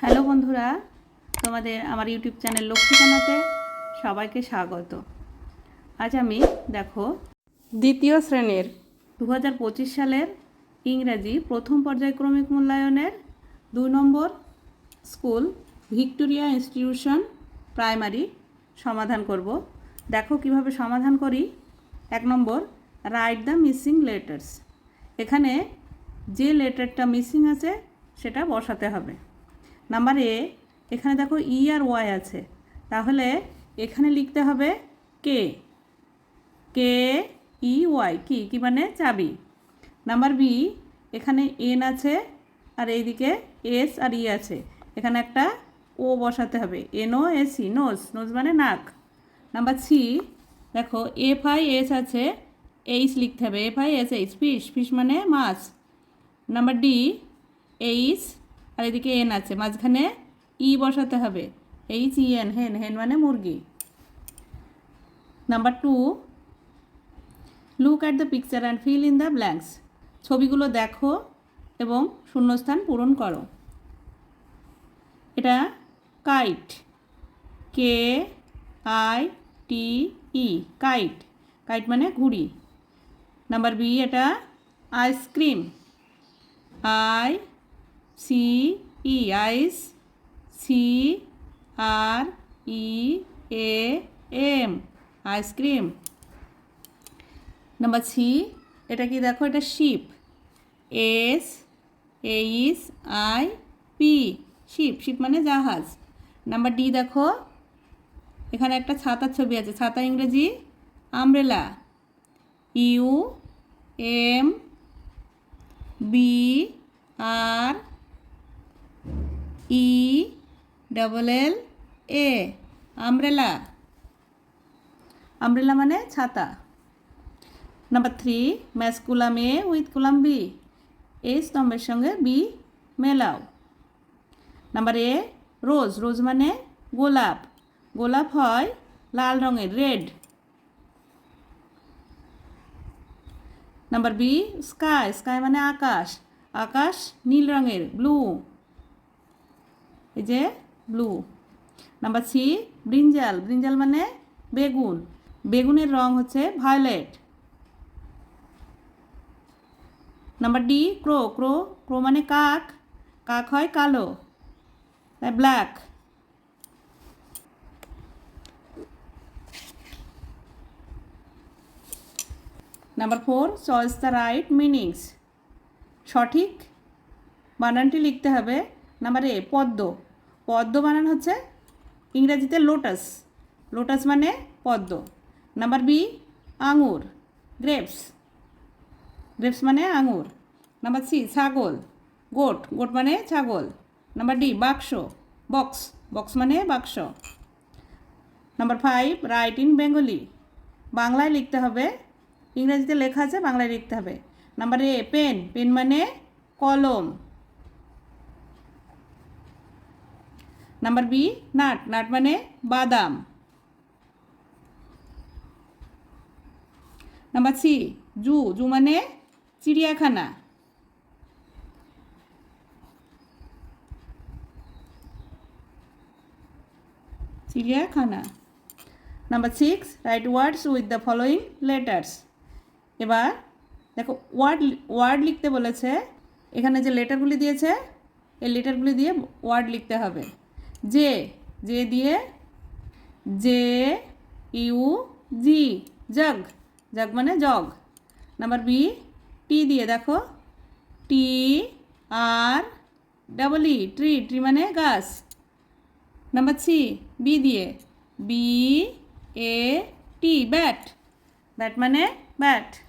Hello বন্ধুরা, তোমাদের আমার ইউটিউব চ্যানেল লক্ষ্মীকানাতে সবাইকে স্বাগত। আজ আমি দেখো দ্বিতীয় শ্রেণির দু হাজার পঁচিশ সালের ইংরাজি প্রথম পর্যায়ক্রমিক মূল্যায়নের দুই নম্বর স্কুল ভিক্টোরিয়া ইনস্টিটিউশন প্রাইমারি সমাধান করব। দেখো কীভাবে সমাধান করি। এক নম্বর, রাইট দ্য মিসিং লেটার্স। এখানে যে লেটারটা মিসিং আছে, সেটা বসাতে হবে। নাম্বার এ এখানে দেখো ই আর ওয়াই আছে। তাহলে এখানে লিখতে হবে কে কে ই ওয়াই কি? কি মানে চাবি। নাম্বার বি এখানে এন আছে আর এইদিকে এস আর ই আছে। এখানে একটা ও বসাতে হবে। N O S nose nose মানে নাক। নাম্বার সি দেখো এফ আই এস আছে এইচ লিখতে হবে। F I S H fish fish মানে মাছ। নাম্বার ডি এইচ আর এদিকে এন আছে, মাঝখানে ই বসাতে হবে। এইচ ই এন হেন হেন মানে মুরগি। Number two look at the picture and fill in the blanks ছবিগুলো দেখো এবং শূন্যস্থান পূরণ করো। এটা kite K I T E kite kite মানে ঘুড়ি। নাম্বার বি এটা ice cream I C E ice C R E A M ice cream number C এটা কি দেখো? এটা ship S H I P ship ship মানে জাহাজ. Number D দেখো। এখানে একটা ছাতার ছবি আছে। ছাতা ইংরেজি umbrella U M B R E double L A umbrella umbrella মানে ছাতা। Number three match column A with column B A স্তম্ভের সঙ্গে বি মেলাও। নাম্বার এ রোজ রোজ মানে গোলাপ। গোলাপ হয় লাল রঙের red number B sky sky মানে আকাশ। আকাশ নীল রঙের ব্লু এই যে blue. Number C, brinjal. Brinjal মানে বেগুন। বেগুনের রং হচ্ছে violet. Number D, crow. Crow crow মানে কাক। কাক হয় কালো। তাই black. Number four, choice the right meanings. সঠিক বানানটি লিখতে হবে নাম্বার এ, পদ্ম। পদ্ম বানান হচ্ছে ইংরেজিতে লোটাস। লোটাস মানে পদ্ম। নাম্বার বি, আঙুর, গ্রেপস। গ্রেপস মানে আঙুর। নাম্বার সি, ছাগল, গোট। গোট মানে ছাগল। নাম্বার ডি, বাক্স, বক্স। বক্স মানে বাক্স। Number five, write in Bengali. বাংলায় লিখতে হবে, ইংরেজিতে লেখা আছে, বাংলায় লিখতে হবে। Number A, pen. পেন মানে কলম। Number B, nut. নাট মানে বাদাম। নাম্বার সি, জু। জু মানে চিড়িয়াখানা। চিড়িয়াখানা। Number six, write words with the following letters. এবার দেখো, ওয়ার্ড ওয়ার্ড লিখতে বলেছে, এখানে যে লেটারগুলি দিয়েছে, এই লেটারগুলি দিয়ে ওয়ার্ড লিখতে হবে। যে যে দিয়ে J U, G, jug. Jug মানে জগ। নাম্বার বি, টি দিয়ে দেখো। T, R, double E, tree. Tree মানে গাছ। নাম্বার সি, বি দিয়ে। B, A, T, bat. Bat মানে ব্যাট।